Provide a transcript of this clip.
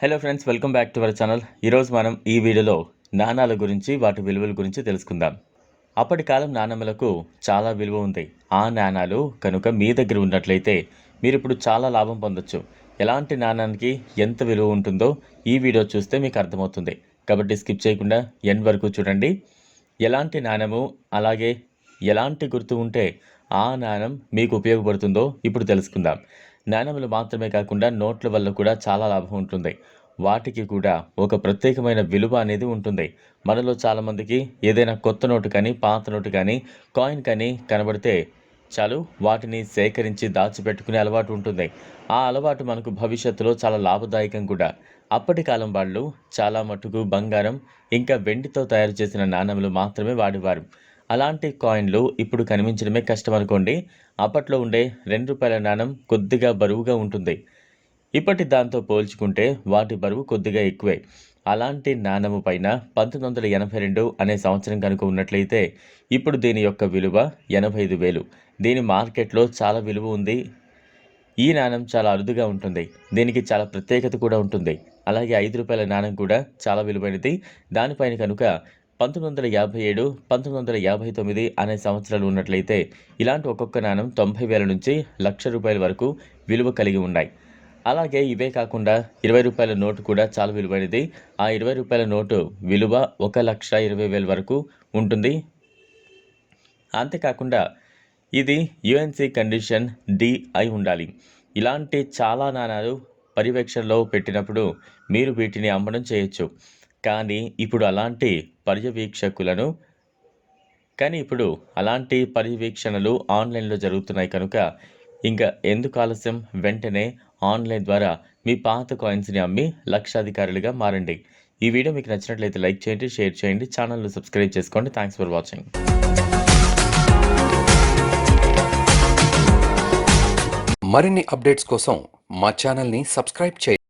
Hello friends welcome back to our channel ఈరోజు మనం ఈ వీడియోలో నాణాల గురించి వాటి విలువల గురించి తెలుసుకుందాం. అప్పటి కాలం నాణ్యములకు చాలా విలువ ఉంది. ఆ నాణాలు కనుక మీ దగ్గర ఉన్నట్లయితే మీరు ఇప్పుడు చాలా లాభం పొందొచ్చు. ఎలాంటి నాణానికి ఎంత విలువ ఉంటుందో ఈ వీడియో చూస్తే మీకు అర్థమవుతుంది. కాబట్టి స్కిప్ చేయకుండా ఎండ్ వరకు చూడండి. ఎలాంటి నాణము అలాగే ఎలాంటి గుర్తు ఉంటే ఆ నాణం మీకు ఉపయోగపడుతుందో ఇప్పుడు తెలుసుకుందాం. నాణములు మాత్రమే కాకుండా నోట్ల వల్ల కూడా చాలా లాభం ఉంటుంది. వాటికి కూడా ఒక ప్రత్యేకమైన విలువ అనేది ఉంటుంది. మనలో చాలామందికి ఏదైనా కొత్త నోటు కానీ పాత నోటు కానీ కాయిన్ కానీ కనబడితే చాలు వాటిని సేకరించి దాచిపెట్టుకునే అలవాటు ఉంటుంది. ఆ అలవాటు మనకు భవిష్యత్తులో చాలా లాభదాయకం కూడా. అప్పటి కాలం వాళ్ళు చాలా మటుకు బంగారం ఇంకా వెండితో తయారు చేసిన నాణములు మాత్రమే వాడేవారు. అలాంటి కాయిన్లు ఇప్పుడు కనిపించడమే కష్టం అనుకోండి అప్పట్లో ఉండే రెండు రూపాయల నాణం కొద్దిగా బరువుగా ఉంటుంది. ఇప్పటి దాంతో పోల్చుకుంటే వాటి బరువు కొద్దిగా ఎక్కువే. అలాంటి నాణము పైన పంతొమ్మిది వందల ఎనభై రెండు అనే సంవత్సరం కనుక ఉన్నట్లయితే ఇప్పుడు దీని యొక్క విలువ ఎనభై ఐదు వేలు. దీని మార్కెట్లో చాలా విలువ ఉంది. ఈ నాణం చాలా అరుదుగా ఉంటుంది. దీనికి చాలా ప్రత్యేకత కూడా ఉంటుంది. అలాగే ఐదు రూపాయల నాణం కూడా చాలా విలువైనది. దానిపైన కనుక పంతొమ్మిది వందల యాభై ఏడు పంతొమ్మిది వందల యాభై తొమ్మిది అనే సంవత్సరాలు ఉన్నట్లయితే ఇలాంటి ఒక్కొక్క నాణం తొంభై వేల నుంచి లక్ష రూపాయల వరకు విలువ కలిగి ఉన్నాయి. అలాగే ఇవే కాకుండా ఇరవై రూపాయల నోటు కూడా చాలా విలువైనది. ఆ ఇరవై రూపాయల నోటు విలువ ఒక లక్ష ఇరవై వేల వరకు ఉంటుంది. అంతేకాకుండా ఇది యుఎన్సి కండిషన్ డి అయి ఉండాలి. ఇలాంటి చాలా నాణాలు పర్యవేక్షణలో పెట్టినప్పుడు మీరు వీటిని అమ్మడం చేయొచ్చు. కానీ ఇప్పుడు అలాంటి పర్యవేక్షకులను కానీ ఇప్పుడు అలాంటి పర్యవేక్షణలు ఆన్లైన్లో జరుగుతున్నాయి కనుక ఇంకా ఎందుకు ఆలస్యం? వెంటనే ఆన్లైన్ ద్వారా మీ పాత కాయిన్స్ని అమ్మి లక్షాధికారులుగా మారండి. ఈ వీడియో మీకు నచ్చినట్లయితే లైక్ చేయండి షేర్ చేయండి ఛానల్ను సబ్స్క్రైబ్ చేసుకోండి. Thanks for watching. మరిన్ని అప్డేట్స్ కోసం మా ఛానల్ని సబ్స్క్రైబ్ చేయండి.